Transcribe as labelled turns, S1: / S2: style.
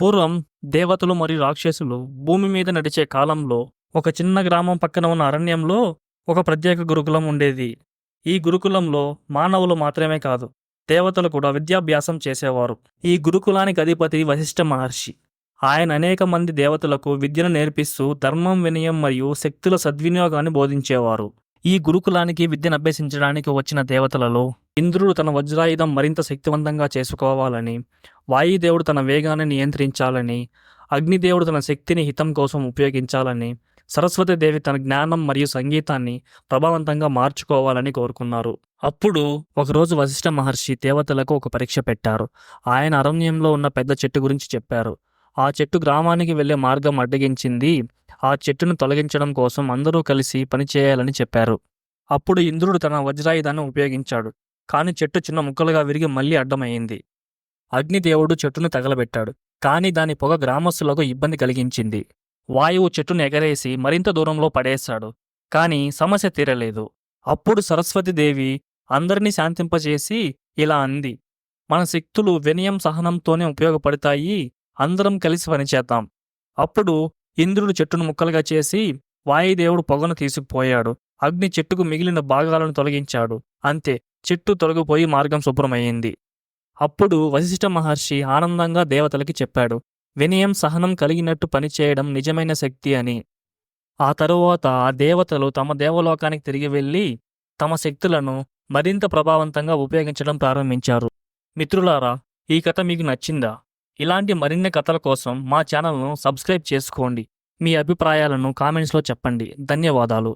S1: పూర్వం దేవతలు మరియు రాక్షసులు భూమి మీద నడిచే కాలంలో ఒక చిన్న గ్రామం పక్కన ఉన్న అరణ్యంలో ఒక ప్రత్యేక గురుకులం ఉండేది. ఈ గురుకులంలో మానవులు మాత్రమే కాదు దేవతలు కూడా విద్యాభ్యాసం చేసేవారు. ఈ గురుకులానికి అధిపతి వశిష్ఠ మహర్షి. ఆయన అనేక మంది దేవతలకు విద్యను నేర్పిస్తూ ధర్మం వినయం మరియు శక్తుల సద్వినియోగాన్ని బోధించేవారు. ఈ గురుకులానికి విద్యను అభ్యసించడానికి వచ్చిన దేవతలలో ఇంద్రుడు తన వజ్రాయుధం మరింత శక్తివంతంగా చేసుకోవాలని వాయుదేవుడు తన వేగాన్ని నియంత్రించాలని అగ్నిదేవుడు తన శక్తిని హితం కోసం ఉపయోగించాలని సరస్వతీదేవి తన జ్ఞానం మరియు సంగీతాన్ని ప్రభావవంతంగా మార్చుకోవాలని కోరుకున్నారు. అప్పుడు ఒకరోజు వశిష్ఠ మహర్షి దేవతలకు ఒక పరీక్ష పెట్టారు. ఆయన అరణ్యంలో ఉన్న పెద్ద చెట్టు గురించి చెప్పారు. ఆ చెట్టు గ్రామానికి వెళ్ళే మార్గం అడ్డగించింది. ఆ చెట్టును తొలగించడం కోసం అందరూ కలిసి పనిచేయాలని చెప్పారు. అప్పుడు ఇంద్రుడు తన వజ్రాయుధాన్ని ఉపయోగించాడు. కానీ చెట్టు చిన్న ముక్కలుగా విరిగి మళ్ళీ అడ్డమైంది అగ్నిదేవుడు చెట్టును తగలబెట్టాడు. కాని దాని పొగ గ్రామస్తులకు ఇబ్బంది కలిగించింది. వాయువు చెట్టును ఎగరేసి మరింత దూరంలో పడేశాడు. కాని సమస్య తీరలేదు. అప్పుడు సరస్వతీదేవి అందరినీ శాంతింపజేసి ఇలా అంది. మన శక్తులు వినయం సహనంతోనే ఉపయోగపడతాయి. అందరం కలిసి పనిచేద్దాం. అప్పుడు ఇంద్రుడు చెట్టును ముక్కలుగా చేసి వాయుదేవుడు పొగను తీసుకుపోయాడు. అగ్ని చెట్టుకు మిగిలిన భాగాలను తొలగించాడు. అంతే. చెట్టు తొలగిపోయి మార్గం శుభ్రమయ్యింది. అప్పుడు వశిష్ఠ మహర్షి ఆనందంగా దేవతలకి చెప్పాడు వినయం సహనం కలిగినట్టు పనిచేయడం నిజమైన శక్తి అని. ఆ తరువాత ఆ దేవతలు తమ దేవలోకానికి తిరిగి వెళ్ళి తమ శక్తులను మరింత ప్రభావవంతంగా ఉపయోగించడం ప్రారంభించారు. మిత్రులారా ఈ కథ మీకు నచ్చిందా? ఇలాంటి మరిన్ని కథల కోసం మా ఛానల్ను సబ్స్క్రైబ్ చేసుకోండి. మీ అభిప్రాయాలను కామెంట్స్లో చెప్పండి. ధన్యవాదాలు.